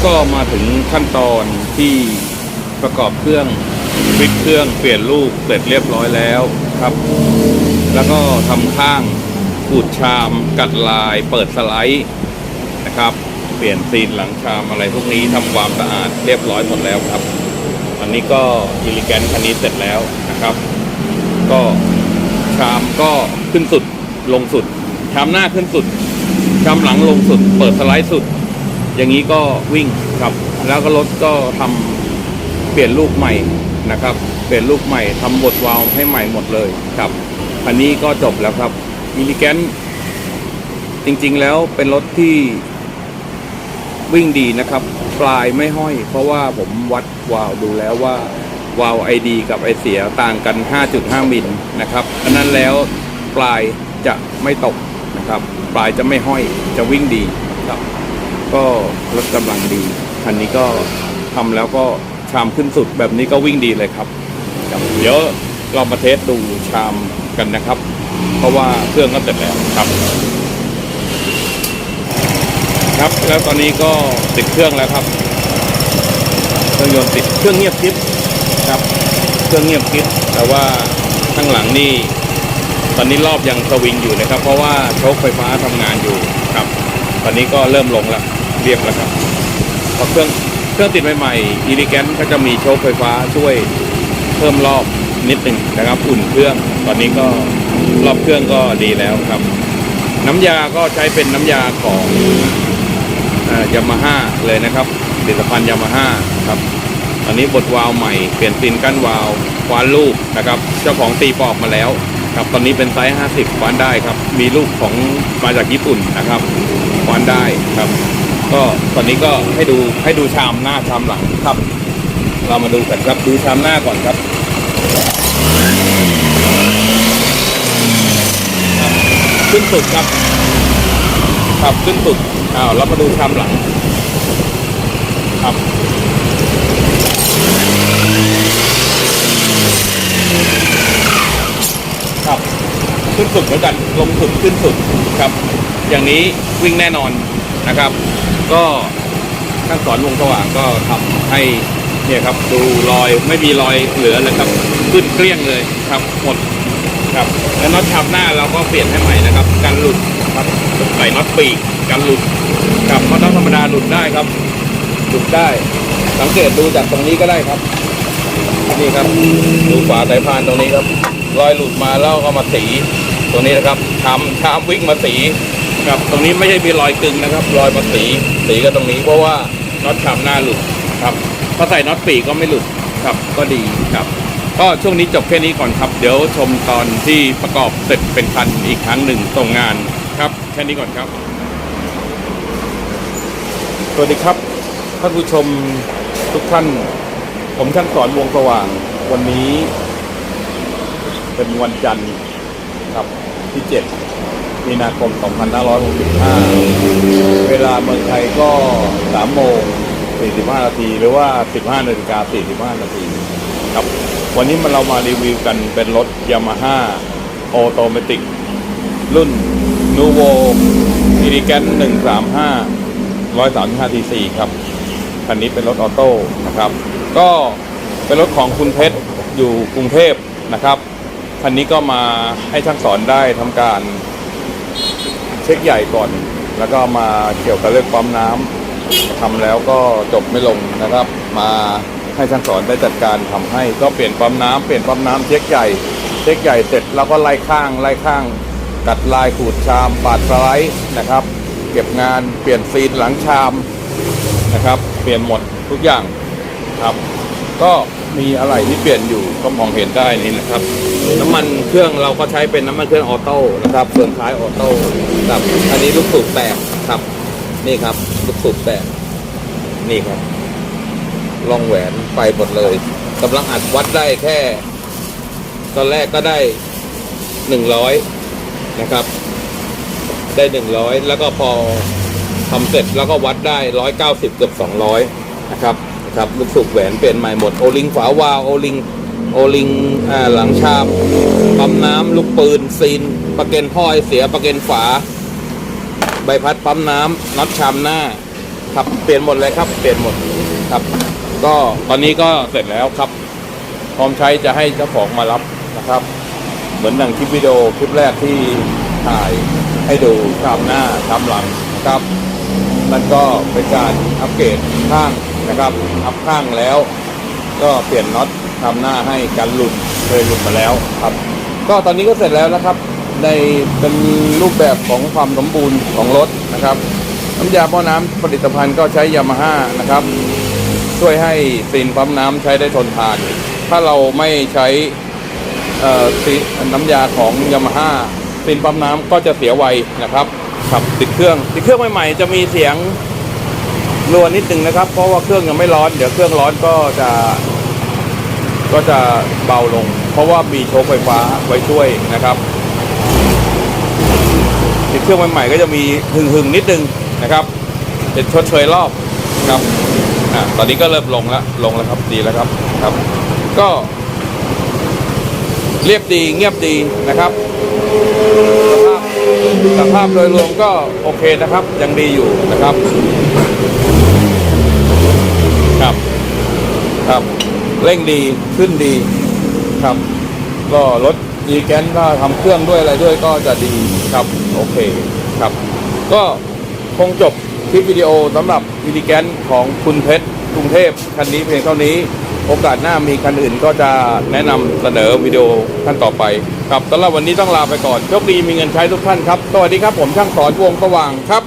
แล้วก็มาถึงขั้นตอนที่ประกอบเครื่องฟิตเครื่องเปลี่ยนลูกเสร็จเรียบร้อยแล้วครับ แล้วก็ทำข้างขูดชามกัดลายเปิดสไลด์นะครับ เปลี่ยนซีนหลังชามอะไรพวกนี้ทำความสะอาดเรียบร้อยหมดแล้วครับ อันนี้ก็อิลิแกนคันนี้เสร็จแล้วนะครับ ก็ชามก็ขึ้นสุดลงสุด ชามหน้าขึ้นสุด ชามหลังลงสุด เปิดสไลด์สุด อย่างนี้ก็วิ่งครับ แล้วก็รถก็ทำเปลี่ยนลูกใหม่นะครับ เปลี่ยนลูกใหม่ทำบทวาล์วให้ใหม่หมดเลยครับคันนี้ก็จบแล้วครับมิลิแกนจริงๆแล้วเป็นรถที่วิ่งดีนะครับ ปลายไม่ห้อย เพราะว่าผมวัดวาล์วดูแล้วว่าวาล์วไอดีกับไอเสียต่างกัน 5.5 มิลนะครับอันนั้นแล้วปลายจะไม่ตกนะครับ ปลายจะไม่ห้อยจะวิ่งดี ก็รถกำลังดีคันนี้ก็ทำแล้วก็ชามขึ้นสุดแบบนี้ก็วิ่งดีเลยครับครับเดี๋ยวเรามาเทสดูชามกันนะครับ เพราะว่าเครื่องก็เสร็จแล้วครับ ครับแล้วตอนนี้ก็ติดเครื่องแล้วครับเครื่องยนต์ติดเครื่องเงียบกริบครับเครื่องเงียบกริบแต่ว่าข้างหลังนี่ตอนนี้รอบยังสวิงอยู่นะครับ เพราะว่าโชคไฟฟ้าทำงานอยู่ครับ ตอนนี้ก็เริ่มลงแล้ว เรียบแล้วครับเพราะเครื่องเครื่องติดใหม่ๆอีลิแกนก็จะมีโชคไฟฟ้าช่วยเพิ่มรอบนิดหนึ่งนะครับอุ่นเครื่อง ตอนนี้ก็รอบเครื่องก็ดีแล้วครับ น้ำยาก็ใช้เป็นน้ำยาของยามาฮ่าเลยนะครับผลิตภัณฑ์ยามาฮ่าครับตอนนี้บดวาล์วใหม่เปลี่ยนซีนกั้นวาล์วควานลูกนะครับ เจ้าของตีปอกมาแล้วครับตอนนี้เป็นไซส์50ควานได้ครับ มีลูกของมาจากญี่ปุ่นนะครับควานได้ครับ ก็ตอนนี้ก็ให้ดูให้ดูชามหน้าชามหลังครับ เรามาดูกันครับดูชามหน้าก่อนครับขึ้นสุดครับครับขึ้นสุดอ้าวเรามาดูชามหลังครับครับขึ้นสุดเหมือนกันลงสุดขึ้นสุดครับ อย่างนี้วิ่งแน่นอนนะครับ ก็ท่านสอนวงสว่างก็ทำให้เนี่ยครับดูรอยไม่มีรอยเหลือเลยครับขึ้นเกลี้ยงเลยครับหมดครับแล้วน็อตทับหน้าเราก็เปลี่ยนให้ใหม่นะครับกันหลุดครับใส่น็อตปีกกันหลุดครับเพราะน็อตธรรมดาหลุดได้ครับ หลุดได้ สังเกตดูจากตรงนี้ก็ได้ครับนี่ครับดูฝาสายพานตรงนี้ครับ รอยหลุดมาแล้วก็มาสีตรงนี้นะครับชามชามวิ่งมาสี ครับตรงนี้ไม่ใช่มีรอยกึงนะครับ รอยมาสีสีก็ตรงนี้เพราะว่าน็อตชามหน้าหลุดครับถ้าใส่น็อตปีกก็ไม่หลุดครับก็ดีครับ ก็ช่วงนี้จบแค่นี้ก่อนครับ เดี๋ยวชมตอนที่ประกอบเสร็จเป็นคันอีกครั้งหนึ่งส่งงานครับแค่นี้ก่อนครับ สวัสดีครับท่านผู้ชมทุกท่าน ผมช่างสอนวงสว่างวันนี้ เป็นวันจันทร์ครับที่7 มีนาคม 2565 เวลาเมืองไทยก็ 3 โมง 45 นาที หรือว่า 15นาฬิกา45 นาทีครับ วันนี้มันเรามารีวิวกันเป็นรถยามาฮ่าออโตเมติก รุ่นนูโวอีริแกน135 135ทีซีครับ คันนี้เป็นรถออโต้นะครับ ก็เป็นรถของคุณเพชรอยู่กรุงเทพนะครับ คันนี้ก็มาให้ช่างสอนได้ทำการ เช็คใหญ่ก่อน แล้วก็มาเกี่ยวกับเรื่องปั๊มน้ำทำแล้วก็จบไม่ลงนะครับ มาให้ช่างสอนได้จัดการทำให้ก็เปลี่ยนปั๊มน้ำเปลี่ยนปั๊มน้ำเช็คใหญ่ เช็คใหญ่เสร็จแล้วก็ไล่ข้างไล่ข้าง กัดลายขูดชามปาดสไลด์นะครับ เก็บงานเปลี่ยนซีนหลังชามนะครับ เปลี่ยนหมดทุกอย่างครับ ก็มีอะไรที่เปลี่ยนอยู่ก็มองเห็นได้นี่นะครับ น้ำมันเครื่องเราก็ใช้เป็นน้ำมันเครื่องออโต้นะครับเฟืองท้ายออโต้ครับอันนี้ลูกสูบแตกครับ นี่ครับลูกสูบแตกนี่ครับล่องแหวนไปหมดเลยกำลังอัดวัดได้แค่ ตอนแรกก็ได้หนึ่งร้อยนะครับ ได้หนึ่งร้อยแล้วก็พอทำเสร็จแล้วก็วัดได้ร้อยเก้าสิบเกือบสองร้อยนะครับ ครับลูกสูบแหวนเปลี่ยนใหม่หมดโอลิงฝาวาโอลิงโอลิงหลังชามปั๊มน้ำลูกปืนซีนประเก็นพ่อยเสียประเก็นฝา ใบพัดปั๊มน้ำน็อตชามหน้า ครับเปลี่ยนหมดเลยครับ เปลี่ยนหมดครับ ก็ตอนนี้ก็เสร็จแล้วครับ พร้อมใช้จะให้เจ้าของมารับนะครับ เหมือนดังคลิปวิดีโอคลิปแรกที่ถ่ายให้ดูทำหน้าทำหลังครับนั่นก็เป็นการอัปเกรดข้าง นะครับอัพข้างแล้ว ก็เปลี่ยนน็อตทำหน้าให้กันหลุดเคยหลุดมาแล้วครับ ก็ตอนนี้ก็เสร็จแล้วนะครับ ในเป็นรูปแบบของความสมบูรณ์ของรถนะครับน้ำยาป้อน้ำผลิตภัณฑ์ก็ใช้ยามาฮ่านะครับ ช่วยให้ซีนปั๊มน้ำใช้ได้ทนทาน ถ้าเราไม่ใช้น้ำยาของยามาฮ่าซีนปั๊มน้ำก็จะเสียไวนะครับครับติดเครื่อง ติดเครื่องใหม่ๆ จะมีเสียง รัวนิดนึงนะครับ เพราะว่าเครื่องยังไม่ร้อน เดี๋ยวเครื่องร้อนก็จะ ก็จะเบาลง เพราะว่ามีโชคไฟฟ้าไว้ช่วยนะครับติดเครื่องใหม่ๆก็จะมีหึงๆนิดนึงนะครับจะชดเชยรอบครับอะตอนนี้ก็เริ่มลงแล้วลงแล้วครับดีแล้วครับครับ ก็เรียบดีเงียบดีนะครับาพโดยรวมก็โอเคนะครับ ยังดีอยู่นะครับ ครับ ครับเร่งดีขึ้นดีครับ ก็รถดีแกนก็ทำเครื่องด้วยอะไรด้วยก็จะดีครับ โอเคครับ ก็คงจบคลิปวิดีโอสำหรับวีดีแกนของคุณเพชรกรุงเทพคันนี้เพียงเท่านี้ โอกาสหน้ามีคันอื่นก็จะแนะนำเสนอวิดีโอท่านต่อไป ครับสำหรับวันนี้ต้องลาไปก่อนโชคดีมีเงินใช้ทุกท่านครับ สวัสดีครับผมช่างสอนวงสว่างครับ